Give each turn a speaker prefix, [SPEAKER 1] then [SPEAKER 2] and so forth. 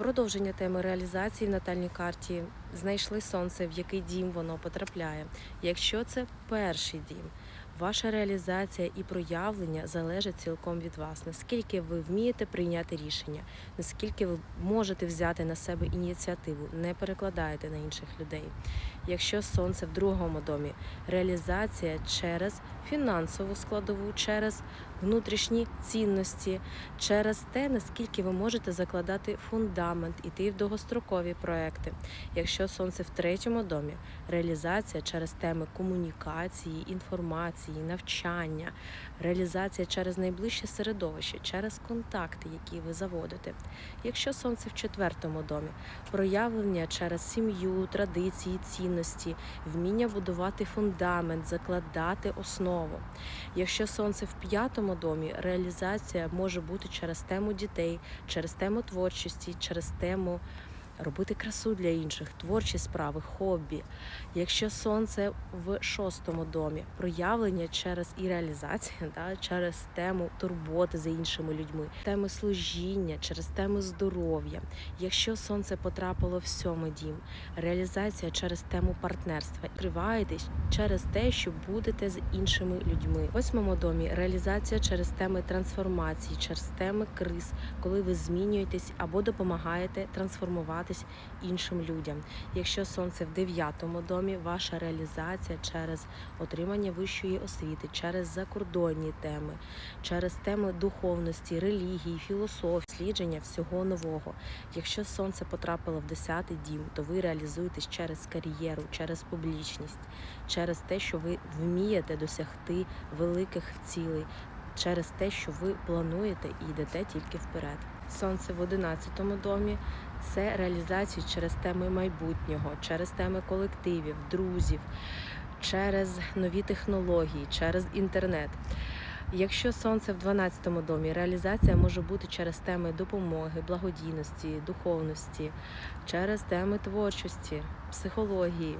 [SPEAKER 1] Продовження теми реалізації в натальній карті знайшли сонце, в який дім воно потрапляє. Якщо це перший дім, ваша реалізація і проявлення залежать цілком від вас. Наскільки ви вмієте прийняти рішення, наскільки ви можете взяти на себе ініціативу, не перекладаєте на інших людей. Якщо сонце в другому домі, реалізація через фінансову складову, через внутрішні цінності, через те, наскільки ви можете закладати фундамент, іти в довгострокові проекти. Якщо сонце в третьому домі, реалізація через теми комунікації, інформації, навчання, реалізація через найближче середовище, через контакти, які ви заводите. Якщо сонце в четвертому домі, проявлення через сім'ю, традиції, цінності, вміння будувати фундамент, закладати основу. Якщо сонце в п'ятому домі, реалізація може бути через тему дітей, через тему творчості, через тему робити красу для інших, творчі справи, хобі. Якщо сонце в шостому домі, проявлення через і реалізація, да, через тему турботи за іншими людьми, теми служіння, через теми здоров'я. Якщо сонце потрапило в сьомий дім, реалізація через тему партнерства. Триваєтесь через те, що будете з іншими людьми. В восьмому домі реалізація через теми трансформації, через теми криз, коли ви змінюєтесь або допомагаєте трансформуватись іншим людям. Якщо сонце в дев'ятому домі, ваша реалізація через отримання вищої освіти, через закордонні теми, через теми духовності, релігії, філософії, дослідження всього нового. Якщо сонце потрапило в десятий дім, то ви реалізуєтесь через кар'єру, через публічність, через те, що ви вмієте досягти великих цілей, через те, що ви плануєте і йдете тільки вперед. Сонце в одинадцятому домі це реалізація через теми майбутнього, через теми колективів, друзів, через нові технології, через інтернет. Якщо сонце в 12 домі, реалізація може бути через теми допомоги, благодійності, духовності, через теми творчості, психології.